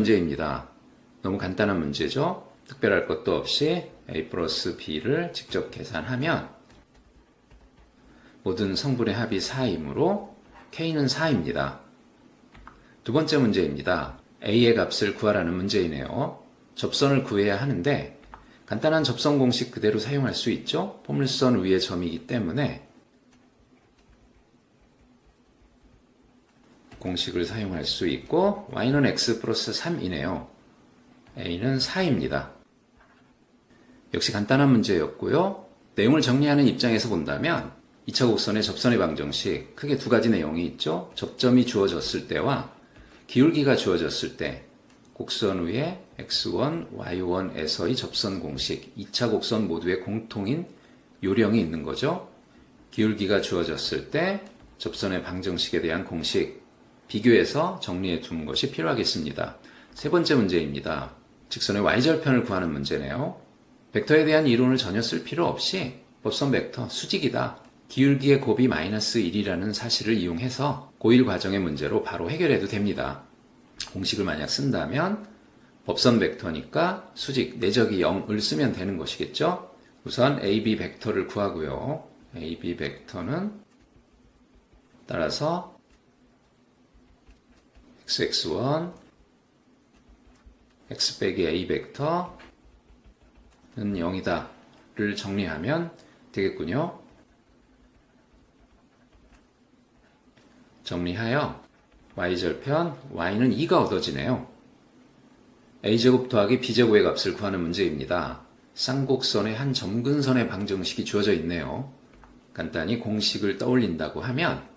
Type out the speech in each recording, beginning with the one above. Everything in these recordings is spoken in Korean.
문제입니다. 너무 간단한 문제죠? 특별할 것도 없이 a 플러스 b를 직접 계산하면 모든 성분의 합이 4이므로 k는 4입니다. 두 번째 문제입니다. a의 값을 구하라는 문제이네요. 접선을 구해야 하는데 간단한 접선 공식 그대로 사용할 수 있죠? 포물선 위에 점이기 때문에 공식을 사용할 수 있고 y는 x 플러스 3이네요. a는 4입니다. 역시 간단한 문제였고요. 내용을 정리하는 입장에서 본다면 2차 곡선의 접선의 방정식 크게 두 가지 내용이 있죠. 접점이 주어졌을 때와 기울기가 주어졌을 때 곡선 위에 x1, y1에서의 접선 공식 2차 곡선 모두의 공통인 요령이 있는 거죠. 기울기가 주어졌을 때 접선의 방정식에 대한 공식 비교해서 정리해 두는 것이 필요하겠습니다. 세 번째 문제입니다. 직선의 y절편을 구하는 문제네요. 벡터에 대한 이론을 전혀 쓸 필요 없이 법선 벡터 수직이다. 기울기의 곱이 마이너스 1이라는 사실을 이용해서 고1 과정의 문제로 바로 해결해도 됩니다. 공식을 만약 쓴다면 법선 벡터니까 수직 내적이 0을 쓰면 되는 것이겠죠. 우선 AB 벡터를 구하고요. AB 벡터는 따라서 xx1 x 빼기 a 벡터는 0이다 를 정리하면 되겠군요. 정리하여 y절편 y는 2가 얻어지네요. a제곱 더하기 b제곱의 값을 구하는 문제입니다. 쌍곡선의 한 점근선의 방정식이 주어져 있네요. 간단히 공식을 떠올린다고 하면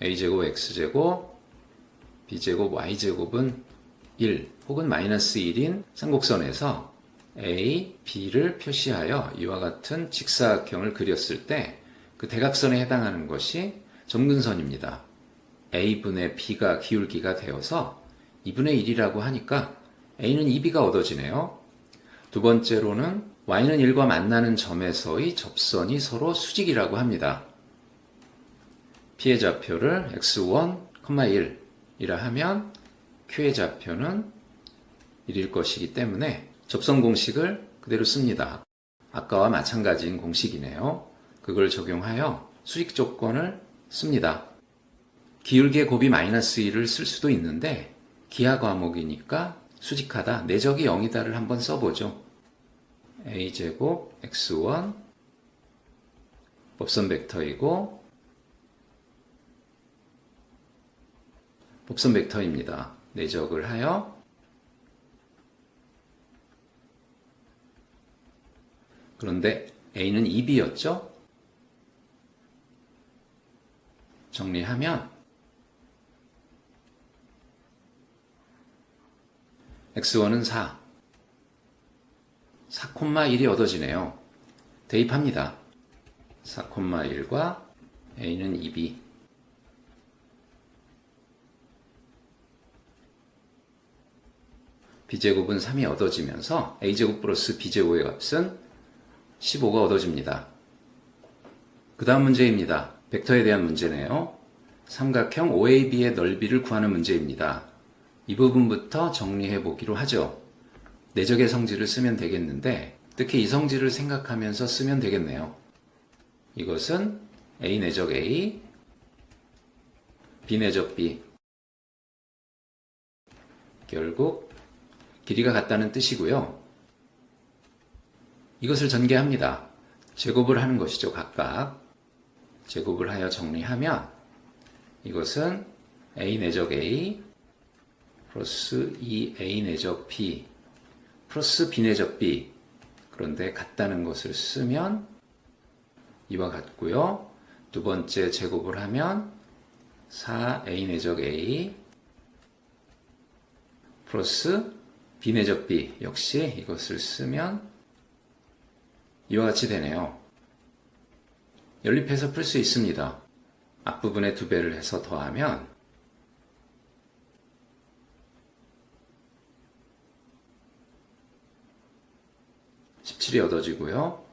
a제곱 x제곱 b제곱 y제곱은 1 혹은 마이너스 1인 쌍곡선에서 a, b를 표시하여 이와 같은 직사각형을 그렸을 때 그 대각선에 해당하는 것이 점근선입니다. a분의 b가 기울기가 되어서 2분의 1이라고 하니까 a는 2b가 얻어지네요. 두 번째로는 y는 1과 만나는 점에서의 접선이 서로 수직이라고 합니다. p의 좌표를 x1, 1 이라 하면 q의 좌표는 1일 것이기 때문에 접선 공식을 그대로 씁니다. 아까와 마찬가지인 공식이네요. 그걸 적용하여 수직 조건을 씁니다. 기울기의 곱이 마이너스 1을 쓸 수도 있는데 기하 과목이니까 수직하다, 내적이 0이다를 한번 써보죠. a제곱 x1 법선 벡터이고 법선 벡터입니다. 내적을 하여 그런데 a는 2b였죠? 정리하면 x1은 4, 4,1이 얻어지네요. 대입합니다. 4,1과 a는 2b. B제곱은 3이 얻어지면서 a제곱 플러스 b제곱의 값은 15가 얻어집니다. 그 다음 문제입니다. 벡터에 대한 문제네요. 삼각형 OAB의 넓이를 구하는 문제입니다. 이 부분부터 정리해 보기로 하죠. 내적의 성질을 쓰면 되겠는데 특히 이 성질을 생각하면서 쓰면 되겠네요. 이것은 A 내적 A, B 내적 B. 결국 길이가 같다는 뜻이고요. 이것을 전개합니다. 제곱을 하는 것이죠, 각각. 제곱을 하여 정리하면 이것은 A 내적 A 플러스 2A 내적 B 플러스 B 내적 B 그런데 같다는 것을 쓰면 이와 같고요. 두 번째 제곱을 하면 4A 내적 A 플러스 내적 B 역시 이것을 쓰면 이와 같이 되네요. 연립해서 풀 수 있습니다. 앞부분에 두 배를 해서 더하면 17이 얻어지고요.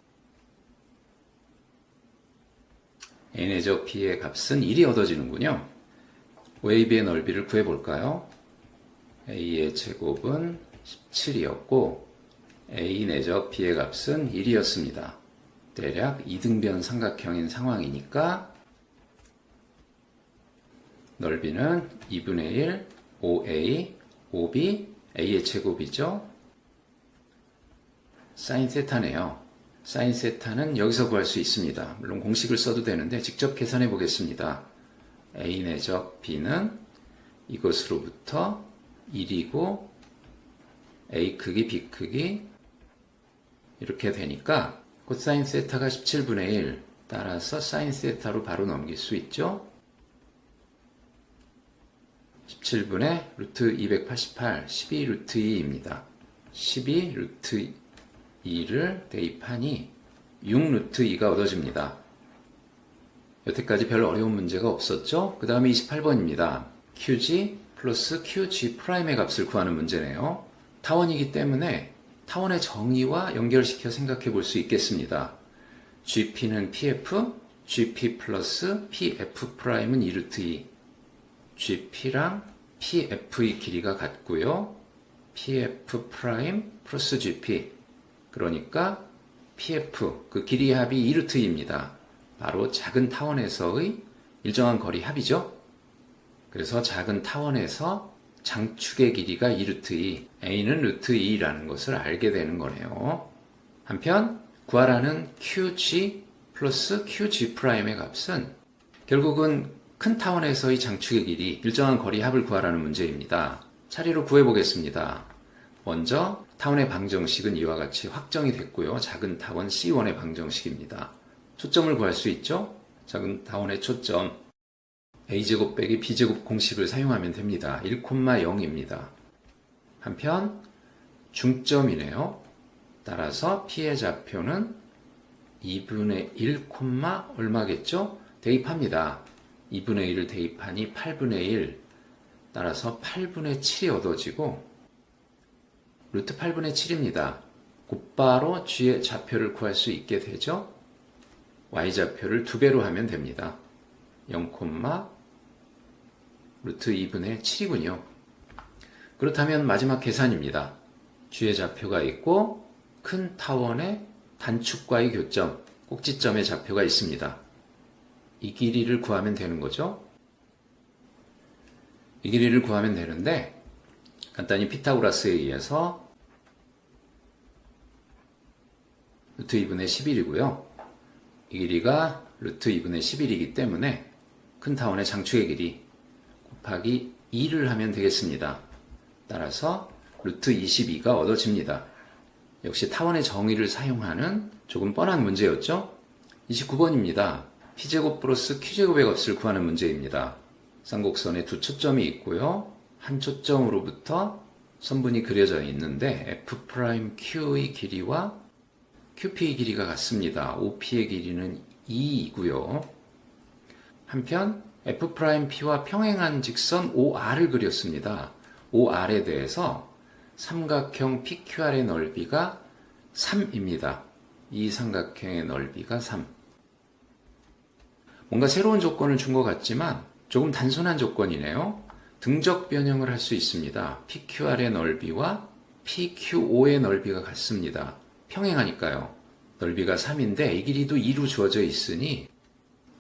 n의 적 b의 값은 1이 얻어지는군요. 웨이브의 넓이를 구해볼까요? a의 제곱은 17이었고 a 내적 b의 값은 1이었습니다. 대략 이등변 삼각형인 상황이니까 넓이는 2분의 1 5a 5b a의 제곱이죠. 사인 세타네요. 사인 세타는 여기서 구할 수 있습니다. 물론 공식을 써도 되는데 직접 계산해 보겠습니다. a 내적 b는 이것으로부터 1이고 a 크기 b 크기 이렇게 되니까 코사인 세타가 17분의 1 따라서 사인 세타로 바로 넘길 수 있죠. 17분의 루트 288, 12 루트 2입니다. 12 루트 2를 대입하니 6 루트 2가 얻어집니다. 여태까지 별 어려운 문제가 없었죠? 그 다음에 28번입니다. QG 플러스 QG 프라임의 값을 구하는 문제네요. 타원이기 때문에 타원의 정의와 연결시켜 생각해 볼 수 있겠습니다. GP는 PF, GP 플러스 PF 프라임은 2루트 2. GP랑 PF의 길이가 같고요. PF 프라임 플러스 GP. 그러니까 PF, 그 길이의 합이 2루트 2입니다. 바로 작은 타원에서의 일정한 거리 합이죠. 그래서 작은 타원에서 장축의 길이가 2루트 2, A는 루트 2라는 것을 알게 되는 거네요. 한편 구하라는 QG 플러스 QG 프라임의 값은 결국은 큰 타원에서의 장축의 길이 일정한 거리 합을 구하라는 문제입니다. 차례로 구해보겠습니다. 먼저 타원의 방정식은 이와 같이 확정이 됐고요. 작은 타원 C1의 방정식입니다. 초점을 구할 수 있죠? 작은 타원의 초점 a제곱 빼기 b제곱 공식을 사용하면 됩니다. 1,0입니다. 한편 중점이네요. 따라서 좌표는 2분의 1, 얼마겠죠? 대입합니다. 2분의 1을 대입하니 8분의 1 따라서 8분의 7이 얻어지고 루트 8분의 7입니다. 곧바로 g의 좌표를 구할 수 있게 되죠? y좌표를 두 배로 하면 됩니다. 0, 루트 2분의 7이군요. 그렇다면 마지막 계산입니다. g의 좌표가 있고 큰 타원의 단축과의 교점, 꼭지점의 좌표가 있습니다. 이 길이를 구하면 되는 거죠. 이 길이를 구하면 되는데 간단히 피타고라스에 의해서 루트 2분의 11이고요. 이 길이가 루트 2분의 11이기 때문에 큰 타원의 장축의 길이 곱하기 2를 하면 되겠습니다. 따라서 루트 22가 얻어집니다. 역시 타원의 정의를 사용하는 조금 뻔한 문제였죠? 29번입니다. p제곱 플러스 q제곱의 값을 구하는 문제입니다. 쌍곡선에 두 초점이 있고요. 한 초점으로부터 선분이 그려져 있는데 f'q의 길이와 qp의 길이가 같습니다. op의 길이는 2이고요. 한편 f'p와 평행한 직선 OR을 그렸습니다. OR에 대해서 삼각형 PQR의 넓이가 3입니다. 이 삼각형의 넓이가 3. 뭔가 새로운 조건을 준 것 같지만 조금 단순한 조건이네요. 등적 변형을 할 수 있습니다. PQR의 넓이와 PQO의 넓이가 같습니다. 평행하니까요. 넓이가 3인데 이 길이도 2로 주어져 있으니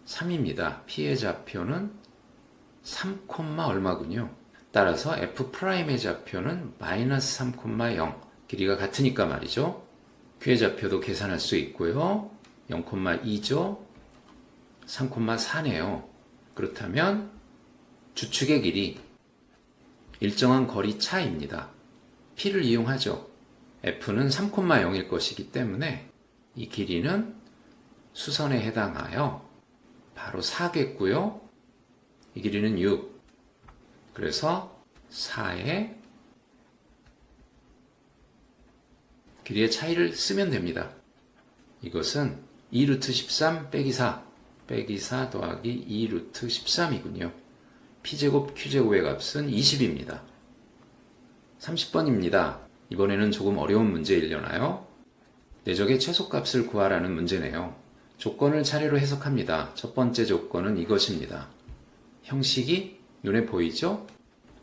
3입니다. P의 좌표는 3, 얼마군요. 따라서 F'의 좌표는 마이너스 3,0 길이가 같으니까 말이죠. 좌표도 계산할 수 있고요. 0,2죠. 3,4네요. 그렇다면 주축의 길이 일정한 거리 차입니다. P를 이용하죠. F는 3,0일 것이기 때문에 이 길이는 수선에 해당하여 바로 4겠고요. 이 길이는 6. 그래서 4의 길이의 차이를 쓰면 됩니다. 이것은 2루트 13 빼기 4 빼기 4 더하기 2루트 13이군요. p제곱 q제곱의 값은 20입니다. 30번입니다. 이번에는 조금 어려운 문제이려나요? 내적의 최소값을 구하라는 문제네요. 조건을 차례로 해석합니다. 첫 번째 조건은 이것입니다. 형식이 눈에 보이죠?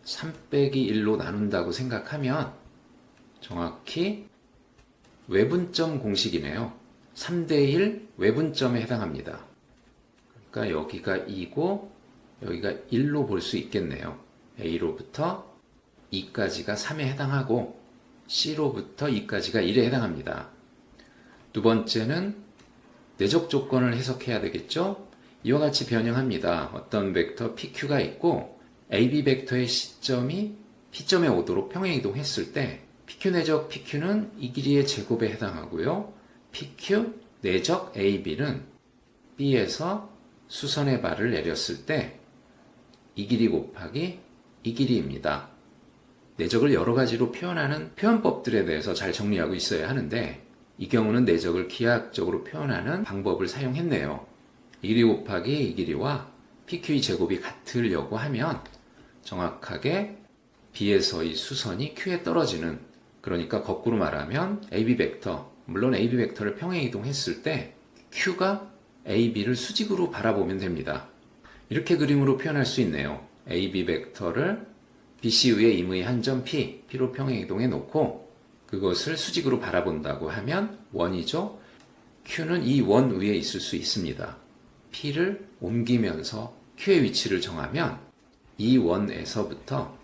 3 빼기 1로 나눈다고 생각하면 정확히 외분점 공식이네요. 3대 1 외분점에 해당합니다. 그러니까 여기가 2고 여기가 1로 볼 수 있겠네요. A로부터 2까지가 3에 해당하고 C로부터 2까지가 1에 해당합니다. 두 번째는 내적 조건을 해석해야 되겠죠? 이와 같이 변형합니다. 어떤 벡터 PQ가 있고 AB 벡터의 시점이 P점에 오도록 평행 이동했을 때 PQ 내적 PQ는 이 길이의 제곱에 해당하고요. PQ 내적 AB는 B에서 수선의 발을 내렸을 때 이 길이 곱하기 이 길이입니다. 내적을 여러 가지로 표현하는 표현법들에 대해서 잘 정리하고 있어야 하는데 이 경우는 내적을 기하학적으로 표현하는 방법을 사용했네요. 이 길이 곱하기 이 길이와 PQ의 제곱이 같으려고 하면 정확하게 B에서 이 수선이 Q에 떨어지는 그러니까 거꾸로 말하면 AB 벡터 물론 AB 벡터를 평행 이동했을 때 Q가 AB를 수직으로 바라보면 됩니다. 이렇게 그림으로 표현할 수 있네요. AB 벡터를 BC 위에 임의 한 점 P, P로 평행 이동해 놓고 그것을 수직으로 바라본다고 하면 원이죠. Q는 이 원 위에 있을 수 있습니다. P를 옮기면서 Q의 위치를 정하면 이 원에서부터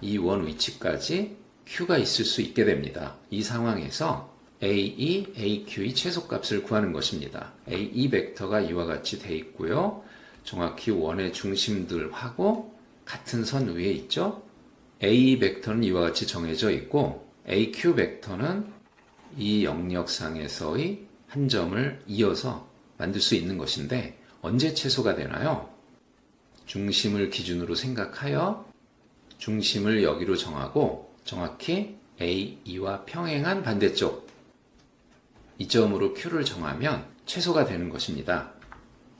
이 원 위치까지 Q가 있을 수 있게 됩니다. 이 상황에서 AE, AQ의 최소값을 구하는 것입니다. AE 벡터가 이와 같이 돼 있고요. 정확히 원의 중심들하고 같은 선 위에 있죠. A 벡터는 이와 같이 정해져 있고 AQ 벡터는 이 영역상에서의 한 점을 이어서 만들 수 있는 것인데 언제 최소가 되나요? 중심을 기준으로 생각하여 중심을 여기로 정하고 정확히 AE와 평행한 반대쪽 이 점으로 Q를 정하면 최소가 되는 것입니다.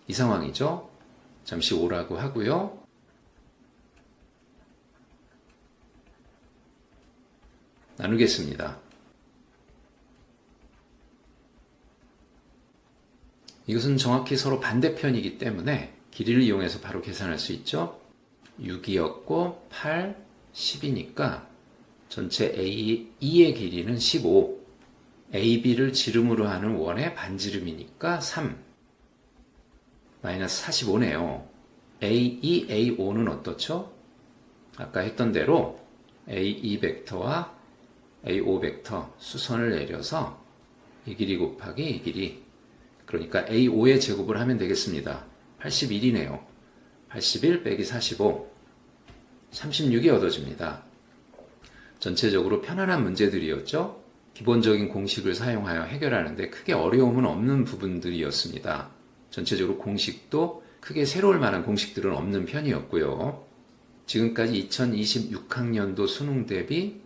이 상황이죠. 잠시 오라고 하고요. 나누겠습니다. 이것은 정확히 서로 반대편이기 때문에 길이를 이용해서 바로 계산할 수 있죠. 6이었고 8, 10이니까 전체 A, E의 길이는 15. AB를 지름으로 하는 원의 반지름이니까 3. 마이너스 45네요. AE, A5는 어떻죠? 아까 했던 대로 AE 벡터와 A5 벡터 수선을 내려서 이 길이 곱하기 이 길이 그러니까 A5의 제곱을 하면 되겠습니다. 81이네요. 81 빼기 45 36이 얻어집니다. 전체적으로 편안한 문제들이었죠. 기본적인 공식을 사용하여 해결하는데 크게 어려움은 없는 부분들이었습니다. 전체적으로 공식도 크게 새로울 만한 공식들은 없는 편이었고요. 지금까지 2026학년도 수능 대비